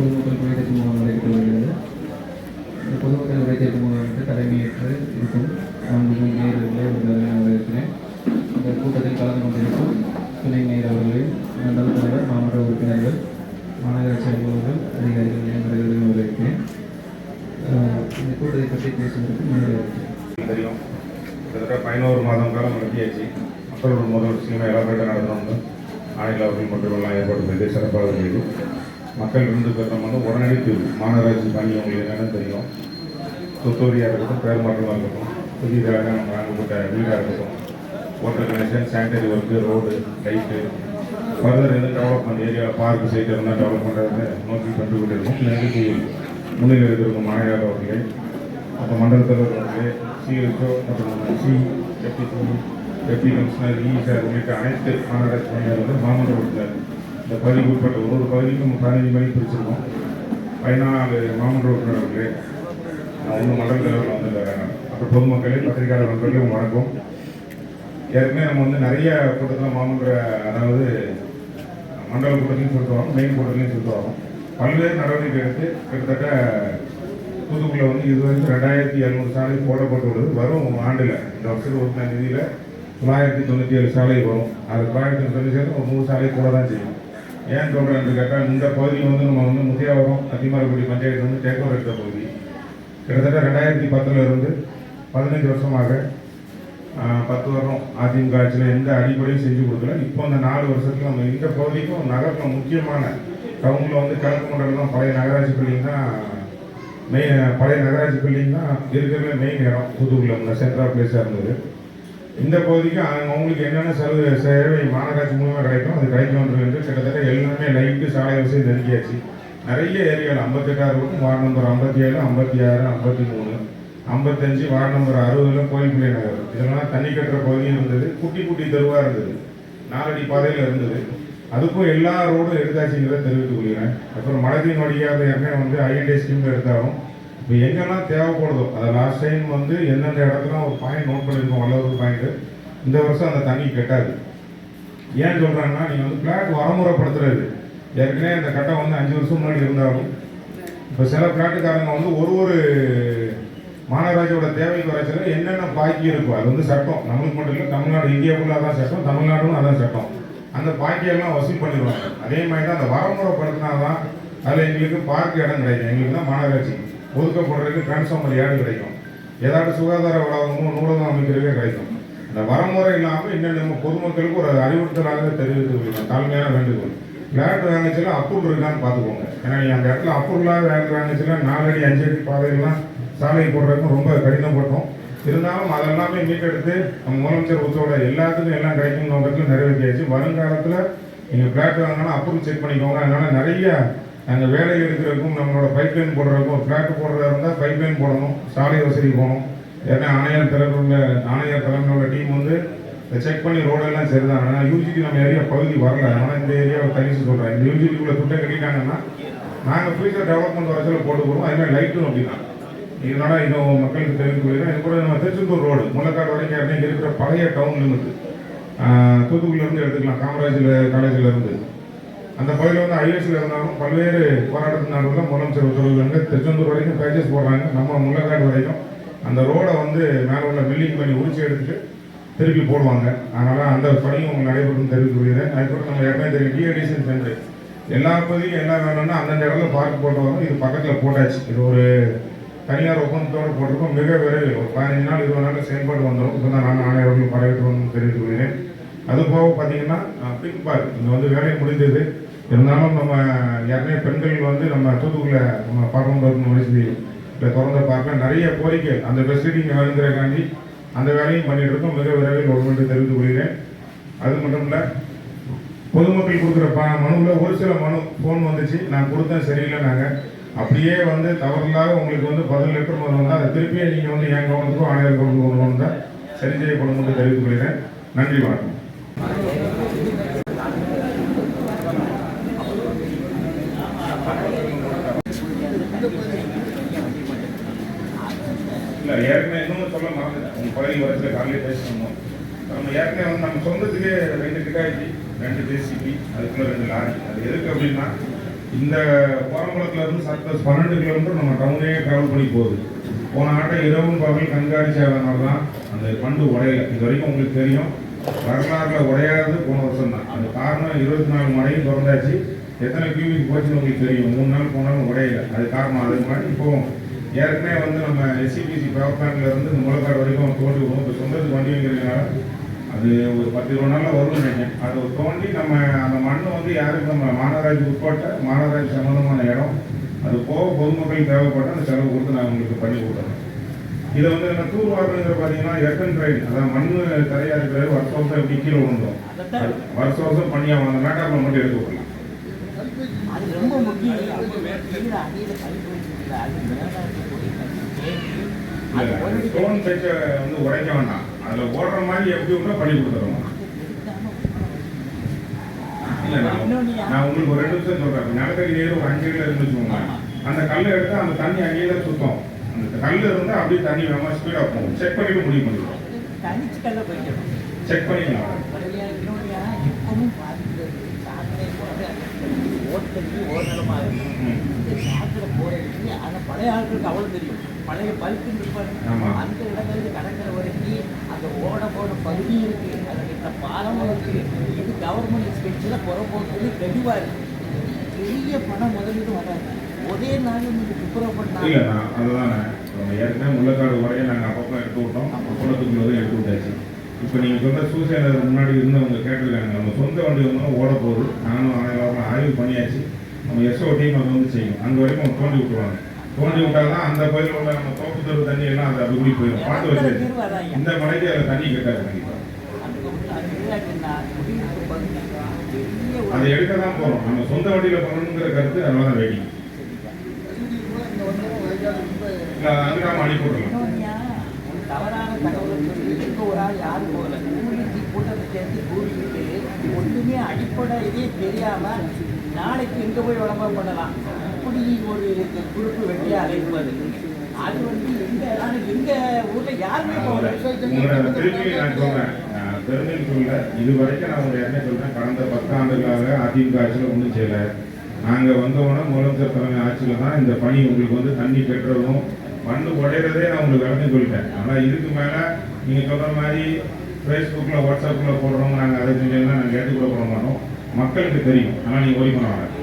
பொதுமக்கள் குறைதீர்ப்பு மூலம் நடைபெற்று வருகிறது இந்த பொதுமக்கள் குறைதீர்ப்பு வந்து தலைமையேற்று இருக்கும். நான் மேயர் அவர்களே வரவேற்கிறேன். இந்த கூட்டத்தில் கலந்து கொண்டிருக்கும் துணை மேயர் அவர்களே மண்டல தலைவர் மாவட்ட உறுப்பினர்கள் மாநகராட்சி அலுவலர்கள் அதிகாரிகள் அனைவரையும் வரவேற்கிறேன். இந்த கூட்டத்தை பற்றி பேசுவதற்கு முன்னாடி தெரியும். கிட்டத்தட்ட பதினோரு மாதம் காலம் நடத்தியாச்சு மக்களோட முதல் சினிமா எல்லா எலாபரேட்டாக நடத்தணும்னு ஆணையில் அவர்கள் மற்றும் எல்லாம் ஏற்பாடு செய்து சிறப்பாக செய்து மக்கள் இருந்து பெற்றம் வந்து உடனடி தீர்வு. மாநகராட்சி பணி அவங்களுக்கு என்னென்னு தெரியும். சொத்தோரியாக இருக்கட்டும் பேர் மாற்றமாக இருக்கட்டும் புதியதாக நம்ம வாங்கப்பட்ட வீடாக இருக்கட்டும் water connection sanitary work road light further எதுவும் டெவலப்மெண்ட் ஏரியா பார்க் சைட் இருந்தால் டெவலப் பண்ணுறது நோக்கி கண்டு கொண்டு இருக்கும். நிகழ்ச்சி முன்னிலை இருக்கும் மாநகர அவர்களே அப்போ மண்டல தலைவர் அவர்களே சிஎஸ்ஓ மற்றும் சி டெப்டி டெப்டி கமிஷனர் இசார் உள்ளிட்ட அனைத்து மாநகராட்சி பணியாளர்கள் மாமன்ற இந்த பகுதிக்கு உட்பட்ட ஒரு ஒரு பகுதிக்கும் பதினஞ்சு மணி பிரிச்சிருக்கோம் பதினாலு மாமன்ற உறுப்பினர்களே இன்னும் மண்டல தலைவர் வந்துருக்காங்க அப்புறம் பொதுமக்களே பத்திரிகையாளர் நண்பர்களே வணக்கம். ஏற்கனவே நம்ம வந்து நிறைய கூட்டத்தில் மாமன்ற அதாவது மண்டல கூட்டத்திலையும் சொல்லிட்டு வரோம் மெயின் கூட்டத்திலையும் சொல்லிட்டு வரோம் பல்வேறு நடவடிக்கை எடுத்து கிட்டத்தட்ட தூத்துக்குடியில் வந்து இதுவரைக்கும் ரெண்டாயிரத்தி எழுநூறு சாலை போடப்பட்டுள்ளது. வரும் ஆண்டில் இந்த வருஷத்துக்கு ஒரு நிதியில் தொள்ளாயிரத்தி தொண்ணூற்றி ஏழு சாலை வரும். அது தொள்ளாயிரத்தி தொண்ணூற்றி ஏழு ஒரு நூறு சாலை கூட தான் செய்யும். ஏன் சொல்கிறேன்னு கேட்டால் இந்த பகுதியில் வந்து நம்ம வந்து முத்தியாவரம் அதிமாரக்குடி பஞ்சாயத்து வந்து டேக் ஓவர் எடுத்த பகுதி. கிட்டத்தட்ட ரெண்டாயிரத்தி பத்தில் இருந்து பதினஞ்சு வருஷமாக பத்து வருடம் அதிமுக ஆட்சியில் எந்த அடிப்படையும் செஞ்சு கொடுக்கல. இப்போ அந்த நாலு வருஷத்தில் நம்ம இந்த பகுதிக்கும் நகரத்தில் முக்கியமான டவுனில் வந்து கிழக்கு மண்டலம் தான் பழைய நகராட்சி பள்ளியும் தான் மெயின் பழைய நகராட்சி பில்டிங் தான் இருக்கிறதுல மெயின் இடம். புதுக்குள்ள சென்ட்ரல் பிளேஸாக இருந்தது. இந்த பகுதிக்கு அவங்க அவங்களுக்கு என்னென்ன சலுகை சேவை மாநகராட்சி மூலமாக கிடைக்கும் அது கிடைக்கும் என்று கிட்டத்தட்ட எல்லாமே லைட்டு சாலை வசதி நெருங்கியாச்சு நிறைய ஏரியாவில் ஐம்பத்தெட்டாறு இருக்கும். வார்டு நம்பர் ஐம்பத்தி ஏழு ஐம்பத்தி ஆறு ஐம்பத்தி மூணு ஐம்பத்தஞ்சு வார்டு நம்பர் அறுபதுல கோயில்பிள்ளை நகர். இதெல்லாம் தண்ணி கட்டுற பகுதியும் இருந்தது. குட்டி குட்டி தெருவாக இருந்தது. நாலடி பாதையில் இருந்தது. அதுக்கும் எல்லா ரோடும் எடுத்தாச்சுங்கிறத தெரிவித்துக் கொள்கிறேன். அப்புறம் மழையின் வழியாக எண்ணெய் வந்து ஐஎன்டி ஸ்கீம் எடுத்தாலும் இப்போ எங்கெல்லாம் தேவைப்படுதோ? அதை லாஸ்ட் டைம் வந்து எந்தெந்த இடத்துல ஒரு பாயிண்ட் நோட் பண்ணியிருக்கோம் வல்லவர் பாயிண்ட்டு இந்த வருஷம் அந்த தண்ணி கெட்டாது. ஏன் சொல்கிறாங்கன்னா நீங்கள் வந்து பிளாட் வரமுறைப்படுத்துறது. ஏற்கனவே அந்த கட்டம் வந்து அஞ்சு வருஷம் முன்னாடி இருந்தாலும் இப்போ சில பிளாட்டுக்காரங்க வந்து ஒரு ஒரு மாநகராட்சியோட தேவை குறைச்சல என்னென்ன பாக்கி இருக்கும் அது வந்து சட்டம். நம்மளுக்கு மட்டும் இல்லை தமிழ்நாடு இந்தியா ஃபுல்லாக தான் சட்டம் தமிழ்நாடும் அதான் சட்டம். அந்த பாக்கியெல்லாம் வசூல் பண்ணிடுவாங்க. அதே மாதிரி தான் அந்த வரமுறைப்படுத்தினா தான் அதில் எங்களுக்கு பார்க்க இடம் கிடைக்கும். எங்களுக்கு தான் மாநகராட்சி. ஒதுக்கப்படுறதுக்கு டிரான்ஸ்ஃபார்மர் ஏடு கிடைக்கும்? ஏதாவது சுகாதார வளாகமும் நூலகம் அமைக்கிறதுக்கே கிடைக்கும். அந்த வரமுறை இல்லாமல் இன்னும் நம்ம பொதுமக்களுக்கு ஒரு அறிவுறுத்தலாக தெரிவித்து கொள்கிறோம் தாழ்மையான வேண்டுகோள். பிளாட் வாங்கிச்சுல அப்ரூவல் இருக்கான்னு பார்த்துக்கோங்க. ஏன்னா நீங்கள் அந்த இடத்துல அப்ரூவலாக வேலை வாங்கிச்சுல நாலடி அஞ்சு அடி பாதைகள்லாம் சாலை போடுறதுக்கும் ரொம்ப கடினப்பட்டோம். இருந்தாலும் அதெல்லாமே மீட்டெடுத்து நம்ம முதலமைச்சர் உத்தரவோட எல்லாத்துக்கும் எல்லாம் கிடைக்கும் நோக்கத்தில் நிறைவேற்றியாச்சு. வருங்காலத்தில் நீங்கள் பிளாட் வாங்கினா அப்ரூவல் செக் பண்ணிக்கோங்க. அதனால் நிறைய அந்த வேலை எடுக்கிறதுக்கும் நம்மளோட பைப் லைன் போடுறதுக்கும் ஃப்ளாட் போடுறதா இருந்தால் பைப் லைன் போடணும் சாலை வசதி போகணும். ஏன்னா ஆணையர் தலைமையுள்ள ஆணையர் தலைமையுள்ள டீம் வந்து செக் பண்ணி ரோடெல்லாம் சரிதான். ஆனால் யூஜிடி நம்ம ஏரியா பகுதி வரல. ஆனால் இந்த ஏரியாவை தனிச்சு சொல்கிறேன் இந்த யூஜிக்குள்ளே துட்டை கட்டிட்டாங்கன்னா நாங்கள் ஃபியூச்சர் டெவலப்மெண்ட் வரச்சில் போட்டு போகிறோம் அதுமாதிரி லைட்டும் அப்படிதான். இதனால இன்னும் மக்களுக்கு தெரிவித்து கொள்கிறேன் இது கூட நம்ம திருச்செந்தூர் ரோடு முள்ளக்காடு வரைக்கும் ஏற்கனவே இருக்கிற பழைய டவுன் லிமிட்டு தூத்துக்குடியிலேருந்து எடுத்துக்கலாம். காமராஜில் காலேஜில் இருந்து. அந்த பகுதியில் வந்து ஐஎஸ்சில் இருந்தாலும் பல்வேறு போராட்டத்தினால நடுவில் முதலமைச்சர் உத்தரவுங்க திருச்செந்தூர் வரைக்கும் பேஜஸ் போடுறாங்க. நம்ம முள்ளக்காடு வரைக்கும் அந்த ரோடை வந்து மேலே உள்ள பில்டிங் பண்ணி உரிச்சு எடுத்துட்டு திருப்பி போடுவாங்க. அதனால் அந்த பணியும் உங்களுக்கு நடைபெறும் தெரிவித்து அதுக்கப்புறம் நம்ம ஏற்கனவே தெரியும் டிஎடிசன் சென்று எல்லா பகுதியும் என்ன வேணும்னா அந்தந்த இடத்துல பார்க் போட்டவங்க இது பக்கத்தில் போட்டாச்சு. இது ஒரு தனியார் ஒப்பந்தத்தோடு போட்டிருக்கோம். மிக விரைவில் ஒரு பதினஞ்சு நாள் இருபது நாள் செயல்பாடு வந்துடும். இப்போ தான் நான் ஆணையர்கள் வரவேற்று தெரிவித்துக் கொள்கிறேன். அது போக பார்த்தீங்கன்னா பிக் பார்க். இங்கே வந்து வேலை முடிந்தது இருந்தாலும் நம்ம ஏற்கனவே பெண்கள் வந்து நம்ம தூத்துக்குள்ள நம்ம பார்க்கணும் வயசு இல்லை திறந்த பார்க்க நிறைய கோரிக்கை. அந்த ஃபெசிலிட்டி இங்கே அந்த வேலையும் பண்ணிகிட்டு இருக்கோம். மிக விரைவில் ஒரு தெரிவித்துக் கொள்கிறேன். அது மட்டும் இல்லை பொதுமக்கள் கொடுக்குற ப மனுவில் ஒரு சில மனு ஃபோன் வந்துச்சு. நான் கொடுத்தேன் சரியில்லைனாங்க அப்படியே வந்து தவறுதலாக உங்களுக்கு வந்து பதில் லெட்டர் முதல் வந்தால் அதை திருப்பியே நீங்கள் வந்து என் கவனத்துக்கும் ஆணையர் கவனத்துக்கும் கொண்டு வந்தால் சரி செய்யப்படும் என்று தெரிவித்துக் கொள்கிறேன். நன்றி வணக்கம் இல்லை ஏற்கனவே இன்னொன்று சொல்ல மறந்துட்டேன் வரத்தில் காலையில் பேசணும் நம்ம ஏற்கனவே வந்து நம்ம சொந்தத்துக்கே ரெண்டு கிட்டாய்ச்சி ரெண்டு ஜேசிபி அதுக்குள்ள ரெண்டு லாரி. அது எதுக்கு அப்படின்னா இந்த கோரங்குளத்துல இருந்து சர்ப்ளஸ் பன்னெண்டு கிலோமீட்டர் நம்ம டவுனே ட்ராவல் பண்ணி போகுது. போன ஆட்டம் இரவும் பகல் கண்காணிச்சு அதனால தான் அந்த பண்டு உடையலை. இது வரைக்கும் உங்களுக்கு தெரியும். வரலாறுல உடையாதது போன வருஷம் தான். அந்த காரணம் இருபத்தி நாலு மழையும் திறந்தாச்சு. எத்தனை கியூபிக் போச்சுன்னு உங்களுக்கு தெரியும். மூணு நாள் போனாலும் உடையலை. அது காரணம். அது மாதிரி இப்போ ஏற்கனவே வந்து நம்ம எஸ்சிபிசி பவர் பிளான்ட்ல இந்த முளைக்காடு வரைக்கும் தோண்டி விடுவோம் இப்போ சொந்தத்துக்கு வண்டி வைக்கிறதுனால அது ஒரு பத்து இருபது நாளில் வரும்னு நினைக்கிறேன். அதை தோண்டி நம்ம அந்த மண்ணை வந்து யாருக்கு நம்ம மாநகராட்சி உட்பட்ட மாநகராட்சி சம்மந்தமான இடம் அது போக பொதுமக்களுக்கு தேவைப்பட்ட அந்த செலவு கொடுத்து நான் உங்களுக்கு பண்ணி கொடுத்துறேன் இதை வந்து என்ன தூர் வாரணுங்கிற பார்த்தீங்கன்னா எர்கன் ட்ரைன் அதான் மண் தரையாக இருக்கிற வருஷ வருஷம் எப்படி கீழே விழுந்தோம் அது வருஷம் வருஷம் பண்ணியாக அந்த மேட்டாப்பில் மட்டும் எடுத்து விடலாம் அது ரொம்ப முக்கியம் ஸ்டோன் பெச்சை வந்து உடைக்க வேண்டாம். அதில் ஓடுற மாதிரி எப்படி விட்டா பண்ணி கொடுத்துருவோம் இல்லை நான் உங்களுக்கு ஒரு ரெண்டு நிமிஷம் சொல்கிறேன் நிலத்தடி நீர் ஒரு அஞ்சு அடியில் அந்த கல்லை எடுத்து அந்த தண்ணி அங்கேயே சுத்தம். அந்த கல் இருந்தால் அப்படியே தண்ணி வேகமாக ஸ்பீடாக போகும். செக் பண்ணிட்டு முடிவு பண்ணிடுவோம் செக் பண்ணிக்கலாம். ஓட்டத்துக்கு ஓரளமாக இருக்கும். இந்த சாக்கடை போகிறதுக்கு அந்த பழைய ஆட்களுக்கு அவ்வளோ தெரியும். பழைய இருப்பாரு ஆமா. அந்த இடங்களுக்கு கடற்கிற வரைக்கும் அந்த ஓட போன பகுதி இருக்கு. அதில் இந்த பாலமும் இருக்கு. இது கவர்மெண்ட் ஸ்பெஷலாக புறப்போக்குறது தெளிவாக இருக்கு. பெரிய பணம் முதலீடு வராது. ஒரே நாள் நீங்கள் துப்புரவு பண்ணாங்க இல்லை அதுதான். ஏற்கனவே முள்ளக்காடு வரைய நாங்கள் அப்பப்போ எடுத்து விட்டோம். குளத்துக்குள்ளதும் எடுத்து விட்டாச்சு. இப்போ நீங்கள் சொன்ன சூசைட் முன்னாடி இருந்தவங்க கேட்டிருக்காங்க நம்ம சொந்த வண்டி வந்தாலும் ஓட போகுது. நானும் எல்லாரும் ஆய்வு பண்ணியாச்சு. நம்ம எஸ்ஓ டீம் அதை வந்து செய்யும் அங்கே வரைக்கும் அவங்க தோண்டி விட்டுருவாங்க. தோண்டி விட்டால் தான் அந்த பகுதியில் உள்ள நம்ம தோப்பு தெரு தண்ணி எல்லாம் அது அப்படி போயிடும். பார்த்து வச்சு இந்த மழைக்கு அதில் தண்ணி கட்டாது கண்டிப்பாக அதுக்கு அது எடுக்க தான் போகிறோம் நம்ம சொந்த வண்டியில் பண்ணணுங்கிற கருத்து அதனால தான் வெயிட்டிங் இல்லை அதை அங்கே அனுப்பி விடலாம் இன்னொன்னுயா, ஒரு தவறான தகவல் சொல்லி எங்க ஒரு ஆள் யாரும் போகல கூலிக்கு கூட்டத்தை சேர்த்து கூறிக்கிட்டு ஒன்றுமே அடிப்படை இதே தெரியாம நாளைக்கு எங்க போய் விளம்பரம் பண்ணலாம்? இப்படி ஒரு குறுக்கு வெட்டியா அழைப்பது. அது வந்து எங்க ஆனா எங்க ஊர்ல யாருமே போகல பெருமைன்னு சொல்ல இது வரைக்கும் நான் உங்களுக்கு என்ன சொல்றேன். கடந்த பத்து ஆண்டுகளாக அதிமுக ஆட்சியில் ஒன்றும் செய்யல. நாங்கள் வந்தோடனே முதலமைச்சர் தலைமை ஆட்சியில் தான் இந்த பணி உங்களுக்கு வந்து தண்ணி கட்டுறதும் மண்ணு உடையிறதே நான் உங்களுக்கு விளக்கம் சொல்லிட்டேன். ஆனால் இதுக்கு மேலே நீங்கள் சொல்கிற மாதிரி ஃபேஸ்புக்கில் வாட்ஸ்அப்பில் போடுறவங்க நாங்கள் அதை செஞ்சோம்னா நாங்கள் ஏற்றுக்கூட போட மாட்டோம். மக்களுக்கு தெரியும். ஆனால் நீங்கள் ஒரி பண்ண வேண்டாம்